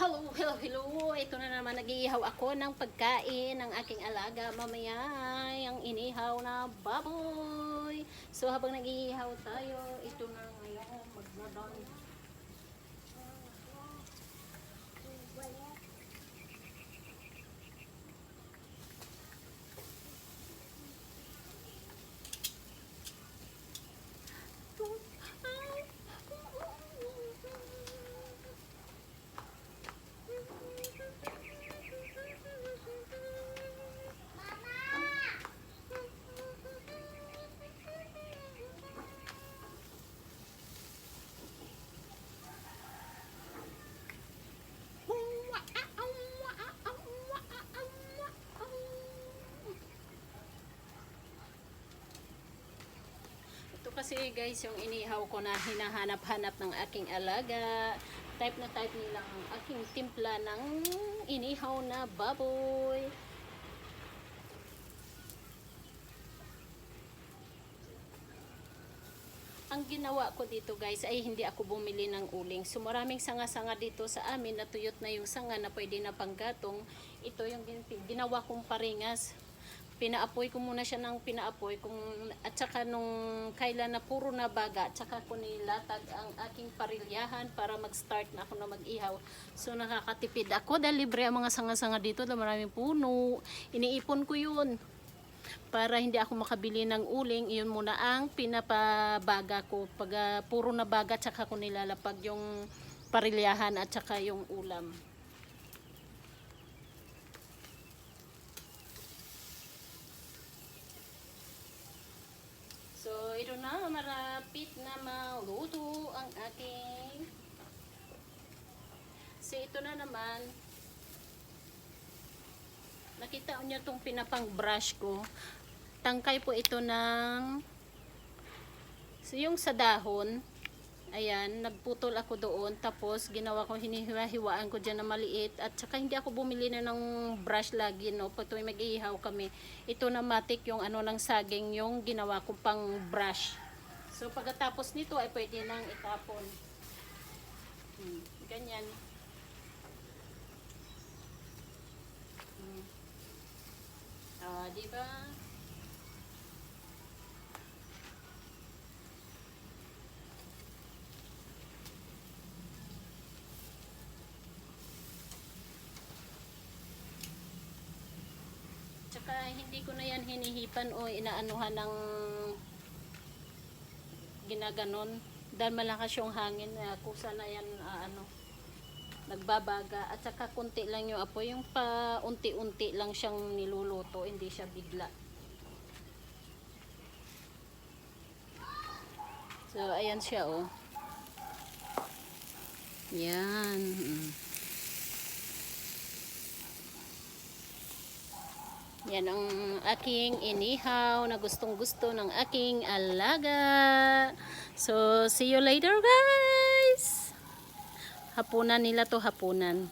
Hello, hello, hello. Ito na naman nag-iihaw ako ng pagkain ng aking alaga mamaya. Ang inihaw na baboy. So habang nag-iihaw tayo, ito na ngayon magdadon. Kasi guys yung inihaw ko na hinahanap-hanap ng aking alaga. Type na type nilang ang aking timpla ng inihaw na baboy. Ang ginawa ko dito guys ay hindi ako bumili ng uling. So maraming sanga-sanga dito sa amin na tuyot na yung sanga na pwede na panggatong. Ito yung gin- ginawa kong paringas. Pinaapoy ko muna siya ng pinaapoy kung at saka nung kailan na puro na baga at saka ko nilatag ang aking parilyahan para mag-start na ako na mag-ihaw. So nakakatipid ako dahil libre ang mga sanga-sanga dito dahil maraming puno. Iniipon ko yun para hindi ako makabili ng uling, iyon muna ang pinapabaga ko. Pag ah, puro na baga, tsaka ko nilalapag yung parilyahan at tsaka yung ulam. So, ito na, marapit na maluto ang aking So, ito na naman, Nakita niyo tong pinapang brush ko. Tangkay po ito ng so yung sa dahon. Ayan, nagputol ako doon. Tapos, ginawa ko, hinihiwa-hiwaan ko dyan na maliit. At saka, hindi ako bumili na ng brush lagi, no? Pag tuwing mag-iihaw kami. Ito na matik yung ano ng saging, yung ginawa ko pang brush. So, pagkatapos nito, ay pwede nang itapon. Hmm, ganyan. Hmm. Ah, di ba? Tsaka hindi ko na yan hinihipan o inaanuhan ng ginaganon. Dahil malakas yung hangin na kusa na yan ah, ano nagbabaga. At saka kunti lang yung apoy. Yung pa unti-unti lang siyang niluluto hindi siya bigla. So ayan siya oh. Yan mm. Yan ang aking inihaw na gustong gusto ng aking alaga. So see you later guys! Hapunan nila to hapunan